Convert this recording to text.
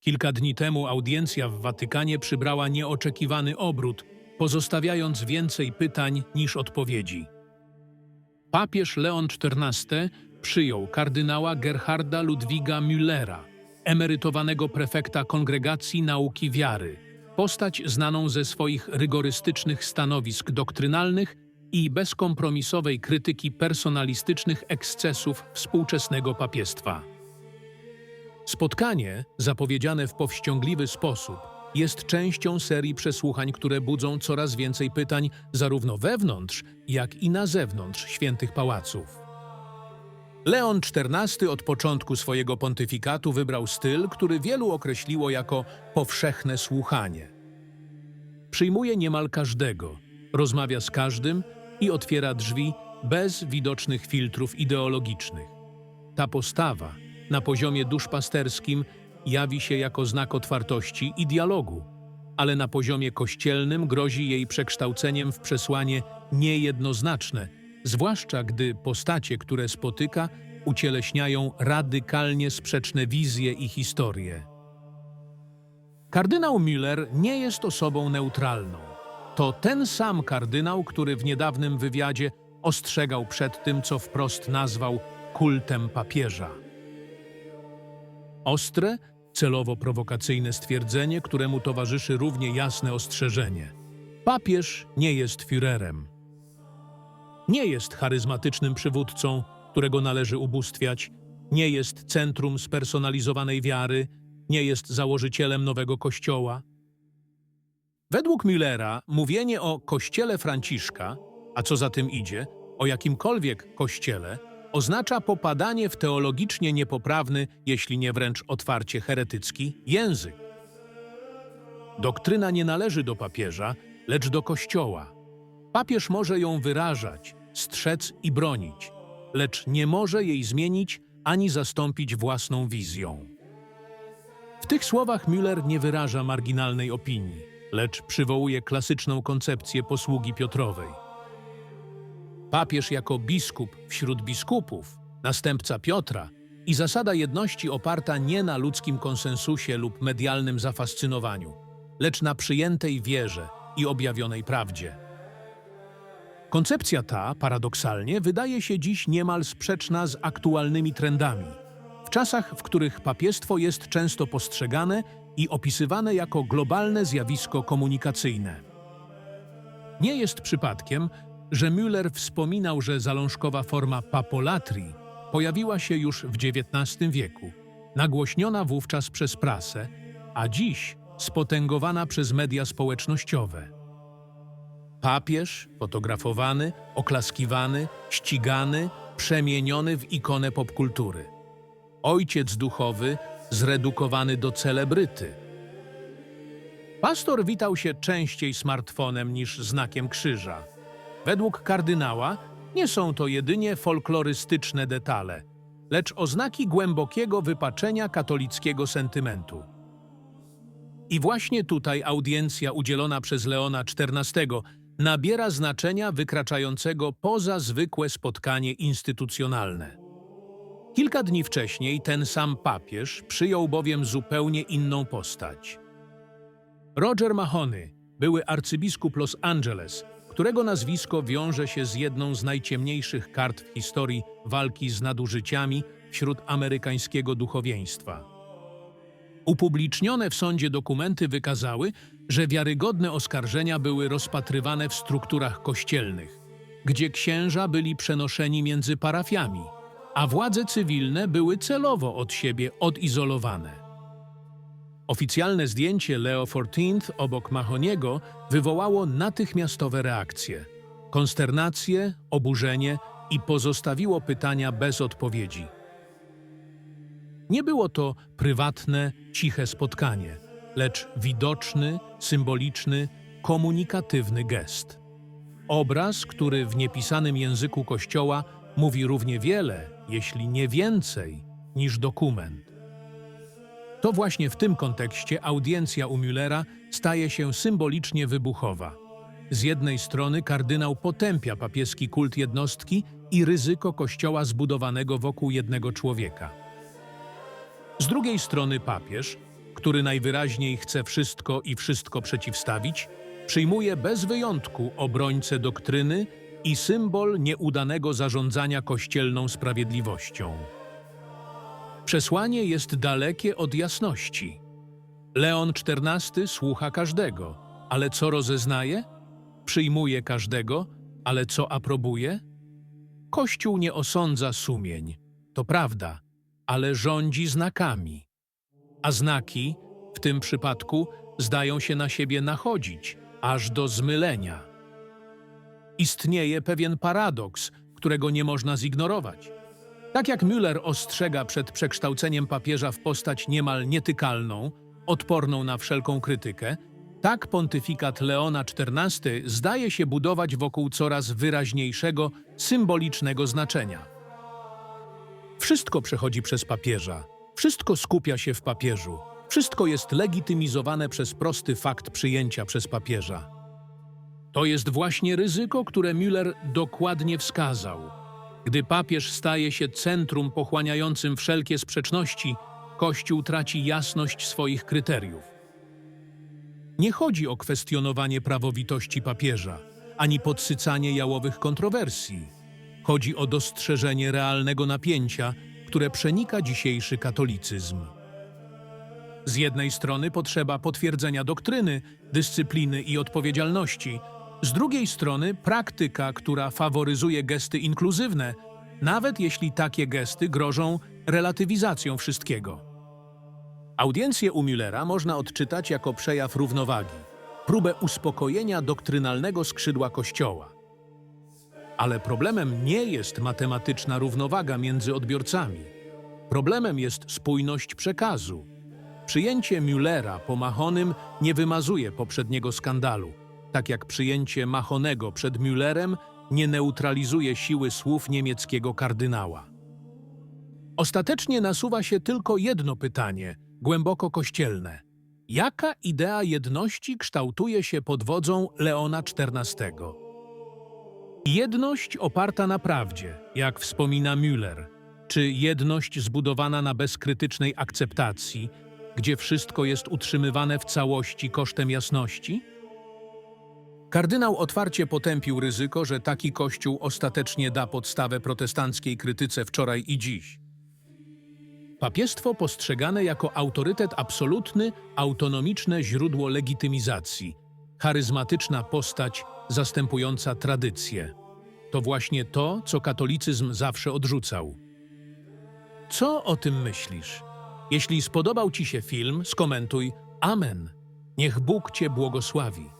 Kilka dni temu audiencja w Watykanie przybrała nieoczekiwany obrót, pozostawiając więcej pytań niż odpowiedzi. Papież Leon XIV przyjął kardynała Gerharda Ludwiga Müllera, emerytowanego prefekta Kongregacji Nauki Wiary, postać znaną ze swoich rygorystycznych stanowisk doktrynalnych i bezkompromisowej krytyki personalistycznych ekscesów współczesnego papiestwa. Spotkanie, zapowiedziane w powściągliwy sposób, jest częścią serii przesłuchań, które budzą coraz więcej pytań zarówno wewnątrz, jak i na zewnątrz świętych pałaców. Leon XIV od początku swojego pontyfikatu wybrał styl, który wielu określiło jako powszechne słuchanie. Przyjmuje niemal każdego, rozmawia z każdym i otwiera drzwi bez widocznych filtrów ideologicznych. Ta postawa na poziomie duszpasterskim jawi się jako znak otwartości i dialogu, ale na poziomie kościelnym grozi jej przekształceniem w przesłanie niejednoznaczne, zwłaszcza gdy postacie, które spotyka, ucieleśniają radykalnie sprzeczne wizje i historie. Kardynał Müller nie jest osobą neutralną. To ten sam kardynał, który w niedawnym wywiadzie ostrzegał przed tym, co wprost nazwał kultem papieża. Ostre, celowo prowokacyjne stwierdzenie, któremu towarzyszy równie jasne ostrzeżenie. Papież nie jest Führerem. Nie jest charyzmatycznym przywódcą, którego należy ubóstwiać, nie jest centrum spersonalizowanej wiary, nie jest założycielem nowego kościoła. Według Müllera mówienie o kościele Franciszka, a co za tym idzie, o jakimkolwiek kościele, oznacza popadanie w teologicznie niepoprawny, jeśli nie wręcz otwarcie heretycki, język. Doktryna nie należy do papieża, lecz do Kościoła. Papież może ją wyrażać, strzec i bronić, lecz nie może jej zmienić ani zastąpić własną wizją. W tych słowach Müller nie wyraża marginalnej opinii, lecz przywołuje klasyczną koncepcję posługi Piotrowej. Papież jako biskup wśród biskupów, następca Piotra i zasada jedności oparta nie na ludzkim konsensusie lub medialnym zafascynowaniu, lecz na przyjętej wierze i objawionej prawdzie. Koncepcja ta, paradoksalnie, wydaje się dziś niemal sprzeczna z aktualnymi trendami. W czasach, w których papiestwo jest często postrzegane i opisywane jako globalne zjawisko komunikacyjne. Nie jest przypadkiem, że Müller wspominał, że zalążkowa forma papolatrii pojawiła się już w XIX wieku, nagłośniona wówczas przez prasę, a dziś spotęgowana przez media społecznościowe. Papież, fotografowany, oklaskiwany, ścigany, przemieniony w ikonę popkultury. Ojciec duchowy, zredukowany do celebryty. Pastor witał się częściej smartfonem niż znakiem krzyża. Według kardynała nie są to jedynie folklorystyczne detale, lecz oznaki głębokiego wypaczenia katolickiego sentymentu. I właśnie tutaj audiencja udzielona przez Leona XIV nabiera znaczenia wykraczającego poza zwykłe spotkanie instytucjonalne. Kilka dni wcześniej ten sam papież przyjął bowiem zupełnie inną postać. Roger Mahony, były arcybiskup Los Angeles, którego nazwisko wiąże się z jedną z najciemniejszych kart w historii walki z nadużyciami wśród amerykańskiego duchowieństwa. Upublicznione w sądzie dokumenty wykazały, że wiarygodne oskarżenia były rozpatrywane w strukturach kościelnych, gdzie księża byli przenoszeni między parafiami, a władze cywilne były celowo od siebie odizolowane. Oficjalne zdjęcie Leo XIV obok Mahoniego wywołało natychmiastowe reakcje, konsternację, oburzenie i pozostawiło pytania bez odpowiedzi. Nie było to prywatne, ciche spotkanie, lecz widoczny, symboliczny, komunikatywny gest. Obraz, który w niepisanym języku Kościoła mówi równie wiele, jeśli nie więcej, niż dokument. To właśnie w tym kontekście audiencja u Müllera staje się symbolicznie wybuchowa. Z jednej strony kardynał potępia papieski kult jednostki i ryzyko kościoła zbudowanego wokół jednego człowieka. Z drugiej strony papież, który najwyraźniej chce wszystko i wszystko przeciwstawić, przyjmuje bez wyjątku obrońcę doktryny i symbol nieudanego zarządzania kościelną sprawiedliwością. Przesłanie jest dalekie od jasności. Leon XIV słucha każdego, ale co rozeznaje? Przyjmuje każdego, ale co aprobuje? Kościół nie osądza sumień, to prawda, ale rządzi znakami. A znaki, w tym przypadku, zdają się na siebie nachodzić, aż do zmylenia. Istnieje pewien paradoks, którego nie można zignorować. Tak jak Müller ostrzega przed przekształceniem papieża w postać niemal nietykalną, odporną na wszelką krytykę, tak pontyfikat Leona XIV zdaje się budować wokół coraz wyraźniejszego, symbolicznego znaczenia. Wszystko przechodzi przez papieża, wszystko skupia się w papieżu, wszystko jest legitymizowane przez prosty fakt przyjęcia przez papieża. To jest właśnie ryzyko, które Müller dokładnie wskazał. Gdy papież staje się centrum pochłaniającym wszelkie sprzeczności, Kościół traci jasność swoich kryteriów. Nie chodzi o kwestionowanie prawowitości papieża, ani podsycanie jałowych kontrowersji. Chodzi o dostrzeżenie realnego napięcia, które przenika dzisiejszy katolicyzm. Z jednej strony potrzeba potwierdzenia doktryny, dyscypliny i odpowiedzialności, z drugiej strony praktyka, która faworyzuje gesty inkluzywne, nawet jeśli takie gesty grożą relatywizacją wszystkiego. Audiencję u Müllera można odczytać jako przejaw równowagi, próbę uspokojenia doktrynalnego skrzydła Kościoła. Ale problemem nie jest matematyczna równowaga między odbiorcami. Problemem jest spójność przekazu. Przyjęcie Müllera po Machonym nie wymazuje poprzedniego skandalu, tak jak przyjęcie Machonego przed Müllerem nie neutralizuje siły słów niemieckiego kardynała. Ostatecznie nasuwa się tylko jedno pytanie, głęboko kościelne. Jaka idea jedności kształtuje się pod wodzą Leona XIV? Jedność oparta na prawdzie, jak wspomina Müller, czy jedność zbudowana na bezkrytycznej akceptacji, gdzie wszystko jest utrzymywane w całości kosztem jasności? Kardynał otwarcie potępił ryzyko, że taki kościół ostatecznie da podstawę protestanckiej krytyce wczoraj i dziś. Papiestwo postrzegane jako autorytet absolutny, autonomiczne źródło legitymizacji, charyzmatyczna postać zastępująca tradycję. To właśnie to, co katolicyzm zawsze odrzucał. Co o tym myślisz? Jeśli spodobał Ci się film, skomentuj Amen. Niech Bóg Cię błogosławi.